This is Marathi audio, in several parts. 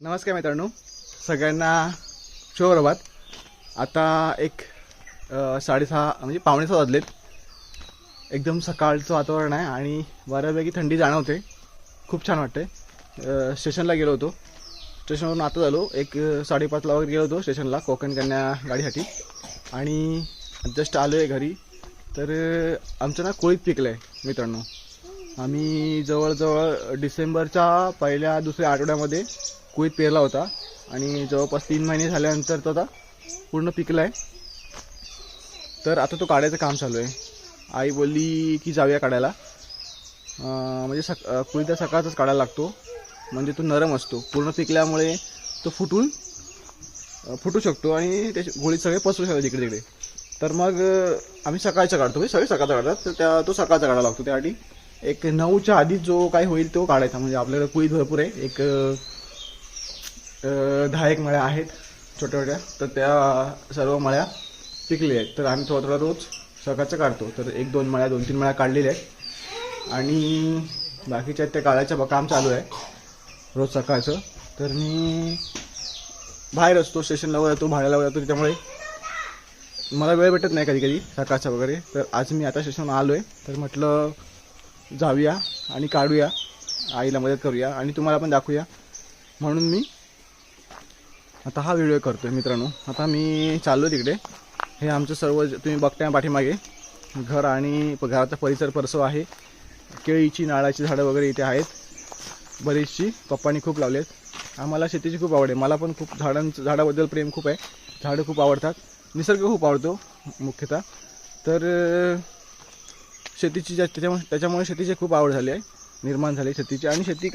नमस्कार मित्रांनो. सगळ्यांना शुभप्रभात. आता एक साडेसहा म्हणजे पावणेसहा वाजलेत. एकदम सकाळचं वातावरण आहे आणि बऱ्यापैकी थंडी जाणवते. खूप छान वाटते स्टेशनला गेलो होतो. स्टेशनवरून आता झालो. एक साडेपाचला वगैरे गेलो होतो स्टेशनला कोकण कन्या गाडीसाठी. आणि जस्ट आलो आहे घरी. तर आमचं ना कोळीत पिकलं आहे मित्रांनो. आम्ही जवळजवळ डिसेंबरच्या पहिल्या दुसऱ्या आठवड्यामध्ये कुळीत पेरला होता. आणि जवळपास तीन महिने झाल्यानंतर तो आता पूर्ण पिकला आहे तर आता तो काढायचं काम चालू आहे. आई बोलली की जाऊया काढायला. म्हणजे सक कुळीत सकाळचाच काढायला लागतो. म्हणजे तो नरम असतो. पूर्ण पिकल्यामुळे तो फुटून फुटू शकतो आणि त्याचे गोळीत सगळे पसरू शकतात इकडे तिकडे. तर मग आम्ही सकाळचा काढतो. म्हणजे सगळे सकाळचा काढतात. तर त्या तो सकाळचा काढायला लागतो. त्यासाठी एक नऊच्या आधी जो काही होईल तो काढायचा. म्हणजे आपल्याकडे कुळीत भरपूर आहे. एक दहा एक मळ्या आहेत छोट्या छोट्या तर त्या सर्व मळ्या पिकलेल्या आहेत. तर आम्ही थोडा थोडा रोज सकाळचं काढतो. तर एक दोन मळ्या दोन तीन मळ्या काढलेल्या आहेत. आणि बाकीच्या त्या काढायचं काम चालू आहे रोज सकाळचं. तर मी बाहेर असतो स्टेशनला वगैरे जातो भाड्याला वगैरे जातो त्याच्यामुळे. मला वेळ भेटत नाही कधी कधी सकाळचा वगैरे. तर आज मी आता स्टेशनवर आलो आहे तर म्हटलं जाऊया आणि काढूया. आईला मदत करूया आणि तुम्हाला पण दाखवूया. म्हणून मी आता हा व्हिडिओ करतोय मित्रांनो. आता मी चाललो तिकडे. हे आमचं सर्व तुम्ही बघताय पाठीमागे. घर आणि प- घराचा परिसर परसव आहे. केळीची नाळाची झाडं वगैरे इथे आहेत. बरीचशी. पप्पांनी खूप लावली आहेत आम्हाला शेतीची खूप आवड आहे. मला पण खूप झाडांचं झाडाबद्दल प्रेम खूप आहे. झाडं खूप आवडतात. निसर्ग खूप आवडतो मुख्यतः. तर शेतीची ज्या त्याच्यामुळे त्याच्यामुळे शेतीची खूप आवड झाली आहे. निर्माण झाली शेतीची. आणि शेती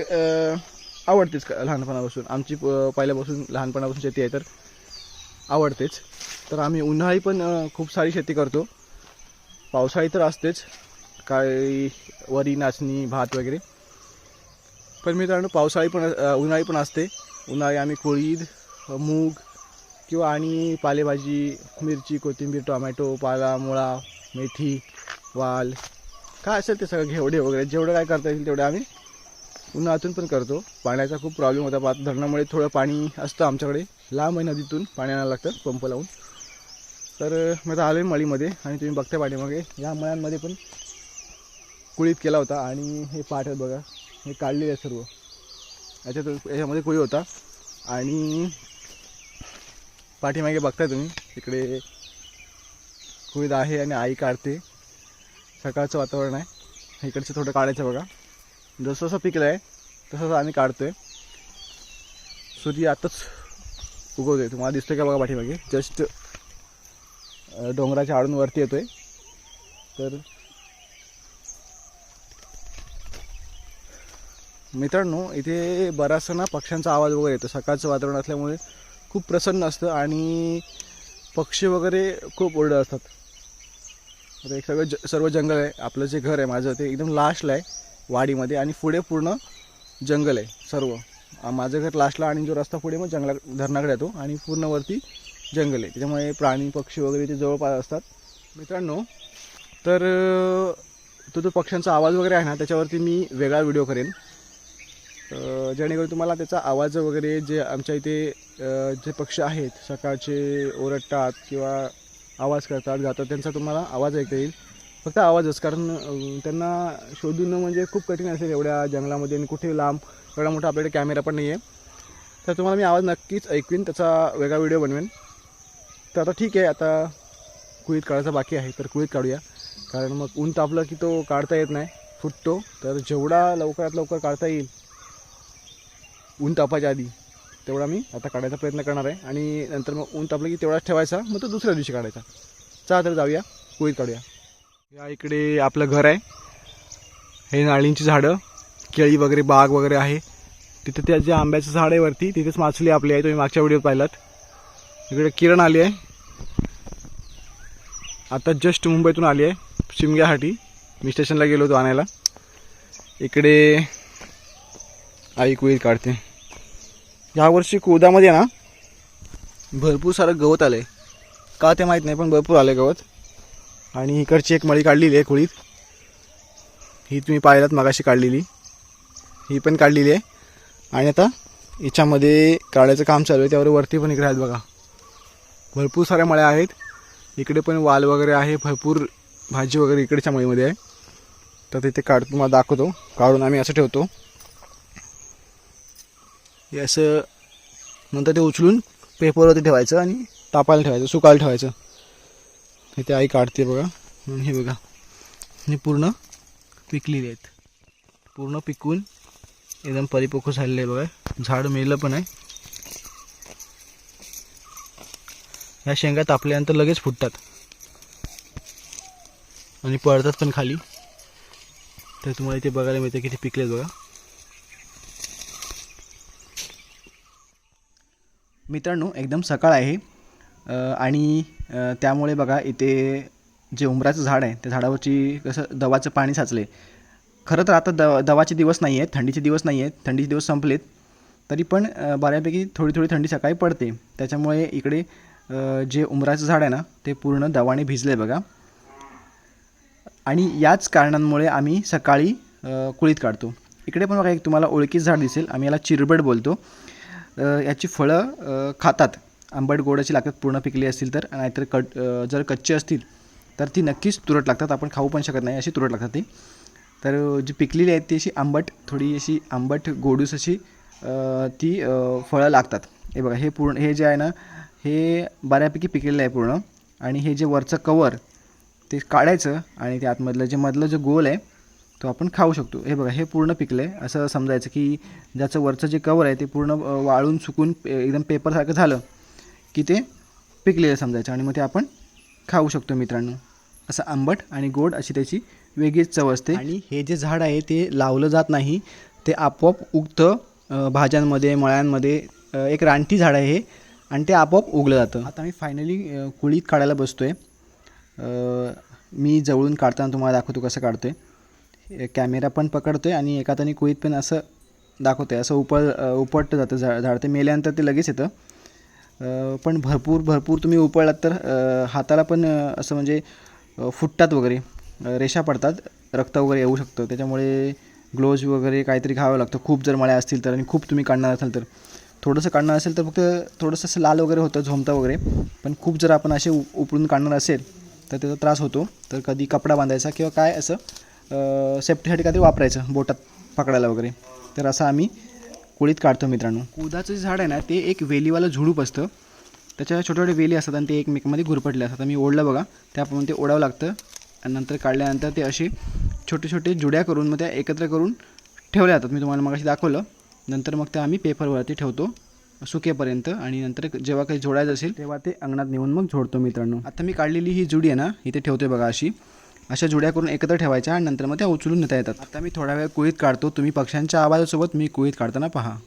आवडतेच का- लहानपणापासून? आमची प- पहिल्यापासून लहानपणापासून शेती आहे तर आवडतेच. तर आम्ही उन्हाळी पण खूप सारी शेती करतो. पावसाळी तर असतेच. काही वरी नाचणी भात वगैरे. पण मित्रांनो पावसाळी पण उन्हाळी पण असते. उन्हाळी आम्ही कोळीद मूग किंवा आणि पालेभाजी मिरची कोथिंबीर टोमॅटो पाला मुळा मेथी वाल काय असेल ते सगळं घेवडे वगैरे. जेवढं काय करता येईल तेवढं आम्ही उन्हातून पण करतो. पाण्याचा खूप प्रॉब्लेम होता. पात धरणामुळे थोडं पाणी असतं आमच्याकडे. लांब आहे नदीतून. पाणी आणायला लागतं पंप लावून. तर मी आता आलो आहे मळीमध्ये आणि तुम्ही बघता पाठीमागे. या मळ्यांमध्ये पण कुळीत केला होता आणि हे पाठ आहेत बघा. हे काढलेले आहे सर्व. याच्यात याच्यामध्ये कुळी होता. आणि पाठीमागे बघताय तुम्ही. इकडे कुळीत आहे आणि आई काढते. सकाळचं वातावरण आहे. इकडचं थोडं काढायचं बघा. जसं जसं पिकलं आहे तसं आम्ही काढतोय. सूर्य आताच उगवतोय. तुम्हाला दिसतोय का बघा पाठीमागे? जस्ट डोंगराच्या आडून वरती येतोय. तर मित्रांनो इथे बराचसा ना पक्ष्यांचा आवाज वगैरे येतो. सकाळचं वातावरण असल्यामुळे खूप प्रसन्न असतं आणि पक्षी वगैरे खूप ओरडत असतात. एक सगळं ज सर्व जंगल आहे. आपलं जे घर आहे माझं ते एकदम लास्टला आहे. वाडीमध्ये आणि पुढे पूर्ण जंगल आहे सर्व. माझं घर लास्टला आणि जो रस्ता पुढे मग जंगला धरणाकडे येतो आणि पूर्ण वरती जंगल आहे. त्याच्यामुळे प्राणी पक्षी वगैरे ते जवळपास असतात. मित्रांनो तर तो जो पक्ष्यांचा आवाज वगैरे आहे ना त्याच्यावरती मी वेगळा व्हिडिओ करेन. जेणेकरून तुम्हाला त्याचा आवाज वगैरे जे आमच्या इथे जे पक्षी आहेत सकाळचे ओरडतात किंवा आवाज करतात गातात त्यांचा तुम्हाला आवाज ऐकता येईल. फक्त आवाजच कारण त्यांना शोधून म्हणजे खूप कठीण असेल एवढ्या जंगलामध्ये आणि कुठे लांब एवढा मोठा आपल्याकडे कॅमेरा पण नाही आहे तर तुम्हाला मी आवाज नक्कीच ऐकवीन त्याचा वेगळा व्हिडिओ बनवेन. तर आता ठीक आहे आता कुळीत काढायचा बाकी आहे तर कुळीत काढूया. कारण मग ऊन तापलं की तो काढता येत नाही फुटतो. तर जेवढा लवकरात लवकर काढता येईल ऊन तापायच्या आधी तेवढा मी आता काढायचा प्रयत्न करणार आहे. आणि नंतर मग ऊन तापलं की तेवढाच ठेवायचा मग तो दुसऱ्या दिवशी काढायचा. चला तर जाऊया कुळीत काढूया. या इकडे आपलं घर आहे. हे नाळींची झाडं केळी वगैरे बाग वगैरे आहे. तिथे त्या जे आंब्याचं झाड आहे वरती तिथेच माचली आपली आहे तुम्ही मागच्या व्हिडिओत पाहिलात. इकडे किरण आली आहे. आता जस्ट मुंबईतून आली आहे शिमग्यासाठी मी स्टेशनला गेलो होतो आणायला. इकडे आई कुळीत काढते. यावर्षी कुदामध्ये ना भरपूर सारं गवत आलं आहे का ते माहीत नाही पण भरपूर आलं गवत. आणि इकडची एक मळी काढलेली आहे कुळीत ही तुम्ही पाहिलात मगाशी काढलेली. ही पण काढलेली आहे. आणि आता याच्यामध्ये काढायचं काम चालू आहे. त्यावर वरती पण इकडे आहेत बघा. भरपूर साऱ्या मळ्या आहेत. इकडे पण वाल वगैरे आहे. भरपूर भाजी वगैरे इकडच्या मळीमध्ये आहे. तर तिथे काढ तुम्हाला दाखवतो. काढून आम्ही असं ठेवतो. हे असं नंतर ते उचलून पेपरवरती ठेवायचं आणि तापायला ठेवायचं सुकायला ठेवायचं. इथे आई काढते बघा. म्हणून हे बघा. हे पूर्ण पिकलेली आहेत. पूर्ण पिकून एकदम परिपक्व झालेले आहे बघा. झाड मेलं पण आहे. ह्या शेंगा तापल्यानंतर लगेच फुटतात. आणि पडतात पण खाली. तर तुम्हाला इथे बघायला मिळते किती पिकलेत बघा. मित्रांनो एकदम सकाळ आहे. आणि त्यामुळे बघा इथे जे उंबराचं झाड आहे त्या झाडावरची कसं दवाचं पाणी साचले खरं तर आता द दवाचे दिवस नाही आहेत थंडीचे दिवस नाही आहेत थंडीचे दिवस संपलेत. तरी पण बऱ्यापैकी थोडी थोडी थंडी सकाळी पडते. त्याच्यामुळे इकडे जे उंबराचं झाड आहे ना ते पूर्ण दवाने भिजले बघा. आणि याच कारणांमुळे आम्ही सकाळी कुळीत काढतो. इकडे पण बघा एक तुम्हाला ओळखीच झाड दिसेल. आम्ही याला चिरबड बोलतो. याची फळं खातात. आंबट गोडाची लागतात पूर्ण पिकली असतील तर. नाहीतर कट जर कच्चे असतील तर ती नक्कीच तुरट लागतात. आपण खाऊ पण शकत नाही अशी तुरट लागतात ती. तर जी पिकलेली आहेत ती अशी आंबट थोडी अशी आंबट गोडूस अशी ती फळं लागतात. हे बघा हे पूर्ण हे जे आहे ना हे बऱ्यापैकी पिकलेलं आहे पूर्ण. आणि हे जे वरचं कवर ते काढायचं आणि ते आतमधलं जे मधलं जो गोल आहे तो आपण खाऊ शकतो. हे बघा हे पूर्ण पिकलं आहे असं समजायचं की ज्याचं वरचं जे कवर आहे ते पूर्ण वाळून सुकून एकदम पेपरसारखं झालं की ते पिकलेलं समजायचं आणि मग ते आपण खाऊ शकतो मित्रांनो. असं आंबट आणि गोड अशी त्याची वेगळीच चव असते. आणि हे जे झाड आहे ते लावलं जात नाही. ते आपोआप उगतं भाज्यांमध्ये मळ्यांमध्ये एक रानटी झाड आहे हे आणि ते आपोआप उगलं जातं. आता मी फायनली कुळीत काढायला बसतो आहे मी जवळून काढताना तुम्हाला दाखवतो कसं काढतो आहे कॅमेरा पण पकडतो आहे आणि एका हाताने कुळीत पण असं दाखवतो आहे असं उपळ अ, उपटतं जातं झाड झाड. ते मेल्यानंतर ते लगेच येतं. पण भरपूर भरपूर तुम्ही उपळलात तर हाताला पण असं म्हणजे फुटतात वगैरे रेषा पडतात रक्त वगैरे येऊ शकतं. त्याच्यामुळे ग्लोव्ज वगैरे काहीतरी घावं लागतं. खूप जर मळ्या असतील तर आणि खूप तुम्ही काढणार असाल तर. थोडंसं काढणार असेल तर फक्त थोडंसं असं लाल वगैरे होतं झोमता वगैरे. पण खूप जर आपण असे उपळून काढणार असेल तर त्याचा त्रास होतो. तर कधी कपडा बांधायचा किंवा काय असं सेफ्टीसाठी काहीतरी वापरायचं बोटात पकडायला वगैरे. तर असं आम्ही कुळीत काढतो मित्रांनो. कुदाचं जे झाड आहे ना ते एक वेलीवालं झुडूप असतं. त्याच्या छोटे छोटे वेली असतात आणि ते एकमेकांमध्ये गुरपटले असतात. मी ओढलं बघा त्याप्रमाणे ते ओढावं लागतं आणि नंतर काढल्यानंतर ते असे छोटे छोटे जुड्या करून मग त्या एकत्र करून ठेवल्या जातात. मी तुम्हाला मगाशी दाखवलं. नंतर मग त्या आम्ही पेपरवरती ठेवतो सुकेपर्यंत आणि नंतर जेव्हा काही जोडायचं असेल तेव्हा ते अंगणात नेऊन मग जोडतो मित्रांनो. आता मी काढलेली ही जुडी आहे ना इथे ठेवते बघा अशी. अशा जुड्या करून एकत्र ठेवायच्या आणि नंतर मग त्या उचलून नेता येतात. आता मी थोडा वेळ कुळीत काढतो. तुम्ही पक्ष्यांच्या आवाजासोबत मी कुळीत काढताना पहा.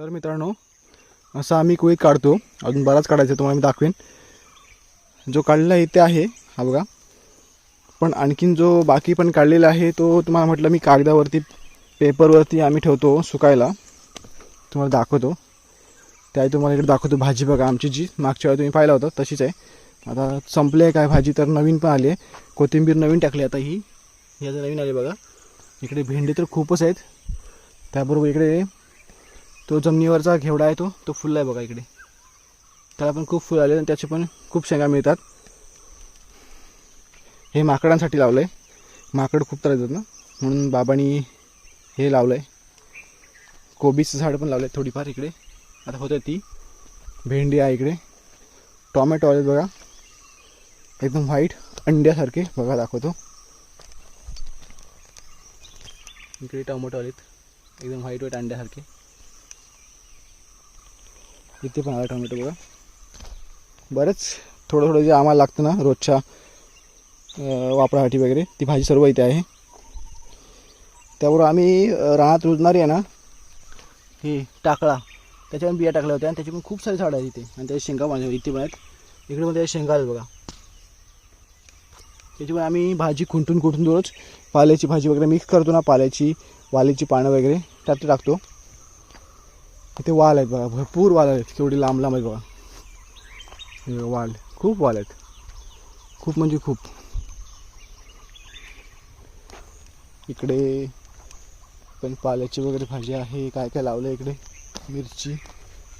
तर मित्रांनो असं आम्ही कुळीत काढतो. अजून बराच काढायचा तुम्हाला मी दाखवेन. जो काढलेला ते आहे. हा बघा. पण आणखीन जो बाकी पण काढलेला आहे तो तुम्हाला म्हटलं मी कागदावरती पेपरवरती आम्ही ठेवतो सुकायला. तुम्हाला दाखवतो. त्याही तुम्हाला इकडे दाखवतो भाजी बघा आमची जी. मागच्या वेळी तुम्ही पाहिला होता तशीच आहे. आता संपली आहे काय भाजी तर नवीन पण आली आहे. कोथिंबीर नवीन टाकली आता ही. याचं नवीन आली बघा. इकडे भेंडी तर खूपच आहेत. त्याबरोबर इकडे तो जमिनीवरचा घेवडा आहे तो तो फुलला आहे बघा इकडे. त्याला पण खूप फुलं आले आणि त्याचे पण खूप शेंगा मिळतात. हे माकडांसाठी लावलं आहे माकड खूप त्रास देतात ना. म्हणून बाबांनी हे लावलं आहे कोबीचं झाड पण लावलं आहे थोडीफार इकडे. आता होतं ती. भेंडी आहे इकडे. टॉमॅटो आले बघा. एकदम व्हाईट अंड्यासारखे. बघा दाखवतो. इकडे टोमॅटो आलेत. एकदम व्हाईट व्हाईट अंड्यासारखे. इथे पण आला टोमॅटो बघा. बरंच थोडं थोडं जे आम्हाला लागतं ना रोजच्या वापरासाठी वगैरे ती भाजी सर्व इथे आहे. त्यावर आम्ही रानात रुजणारी आहे ना ही टाकळा. त्याच्यावर बिया टाकल्या होत्या आणि त्याची पण खूप सारी झाडं आहेत इथे. आणि त्याच्या शेंगा माझ्या इथे पण आहेत. इकडे पण त्याच्या शेंगा आहेत बघा. त्याची पण आम्ही भाजी खुंटून खुंटून रोज पाल्याची भाजी वगैरे मिक्स करतो ना पाल्याची वालीची पानं वगैरे त्यात टाकतो. इथे वाल आहेत बघा भरपूर वाल आहेत. केवढी लांब लांब आहेत बघा. वाल. खूप वाल आहेत. खूप म्हणजे खूप. इकडे पण पाल्याची वगैरे भाजी आहे. काय काय लावलं इकडे? मिरची.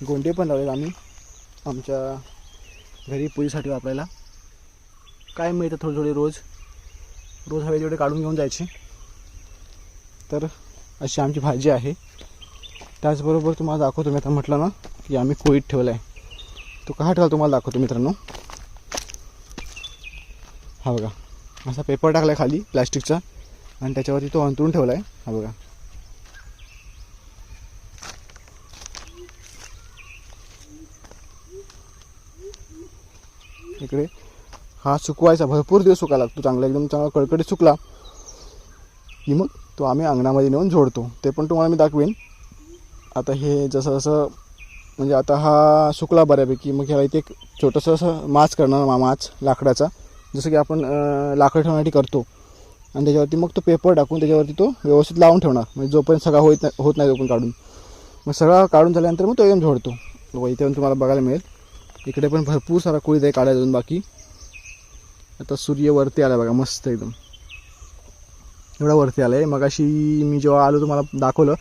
गोंडे पण लावलेत आम्ही. आमच्या घरी पूजेसाठी वापरायला. काय मिळतं थोडे थोडे रोज? रोज हवे तेवढे काढून घेऊन जायचे. तर अशी आमची भाजी आहे. त्याचबरोबर तुम्हाला दाखवतो मी आता म्हटलं ना की आम्ही कोळीत ठेवला आहे तो का ठेवला तुम्हाला दाखवतो मित्रांनो? हा बघा असा पेपर टाकला आहे खाली प्लॅस्टिकचा आणि त्याच्यावरती तो अंतरून ठेवला आहे हा बघा. इकडे हा सुकवायचा भरपूर दिवस सुकायला लागतो. चांगला एकदम चांगला कडकडीत सुकला की मग तो आम्ही अंगणामध्ये नेऊन जोडतो ते पण तुम्हाला मी दाखवेन. आता हे जसं जसं म्हणजे आता हा सुकला बऱ्यापैकी मग ह्याला इथे एक छोटंसं असं माच करणार मा माच लाकडाचा. जसं की आपण लाकड ठेवण्यासाठी करतो. आणि त्याच्यावरती मग तो पेपर टाकून त्याच्यावरती तो व्यवस्थित लावून ठेवणार. म्हणजे जोपर्यंत सगळा होत नाही होत नाही जोपर्यंत काढून. मग सगळा काढून झाल्यानंतर मग तो एकदम झोडतो. व इथे पण तुम्हाला बघायला मिळेल. इकडे पण भरपूर सारा कुळीत आहे काढायला अजून बाकी. आता सूर्य वरती आला बघा मस्त एकदम. एवढा वरती आला आहे मग अशी मी जेव्हा आलो तुम्हाला दाखवलं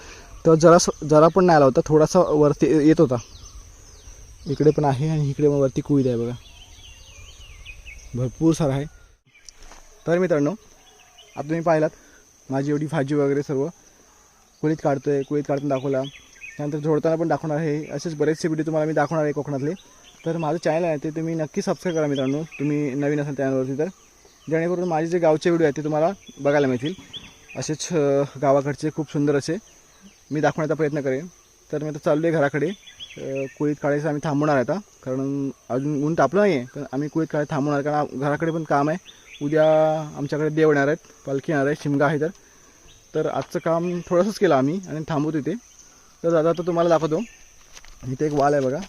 तर जरा जरा पण नाही आला होता थोडासा वरती येत होता. इकडे पण आहे आणि इकडे पण वरती कुळीत आहे बघा. भरपूर सारा आहे. तर मित्रांनो आता तुम्ही पाहिलात माझी एवढी भाजी वगैरे सर्व कुळीत काढतोय कुळीत काढताना दाखवला. त्यानंतर झोडताना पण दाखवणार आहे. असेच बरेचसे व्हिडिओ तुम्हाला मी दाखवणार आहे कोकणातले. तर माझं चॅनल आहे ते तुम्ही नक्की सबस्क्राईब करा मित्रांनो. तुम्ही नवीन असाल चॅनलवरती तर. जेणेकरून माझे जे गावचे व्हिडिओ आहेत ते तुम्हाला बघायला मिळतील. असेच गावाकडचे खूप सुंदर असे मी दाखवण्याचा प्रयत्न करेन. तर मी आता चाललो आहे घराकडे कुळीत काढायचं आम्ही थांबवणार आहे आता. कारण अजून ऊन तापलं नाही आहे पण आम्ही कुळीत काळे थांबवणार आहे, कारण घराकडे पण काम आहे. उद्या आमच्याकडे देव येणार आहेत. पालखी येणार आहे शिमगा आहे तर. तर आजचं काम थोडंसंच केलं आम्ही आणि थांबवतो इथे. तर दादा आता तुम्हाला दाखवतो. इथे एक वाल आहे बघा.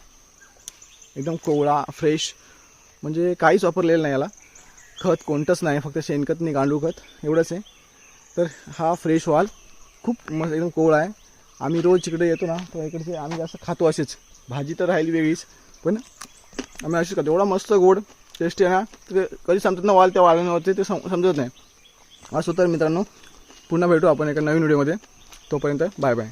एकदम कोवळा फ्रेश. म्हणजे काहीच वापरलेलं नाही याला. खत कोणतंच नाही. फक्त शेणखत नाही गांडूळ खत. एवढंच आहे. तर हा फ्रेश वाल खूप मस्त एकदम कोवळा आहे. आम्ही रोज इकडे येतो ना तर इकडचे आम्ही जास्त खातो असेच. भाजी तर राहिली वेगळीच पण आम्ही अशीच खातो. एवढा मस्त गोड टेस्टी आहे ना ते कधी समजत ना वाल त्या वालांवरती ते सम समजत नाही. असं तर मित्रांनो पुन्हा भेटू आपण एका नवीन व्हिडिओमध्ये तोपर्यंत बाय बाय.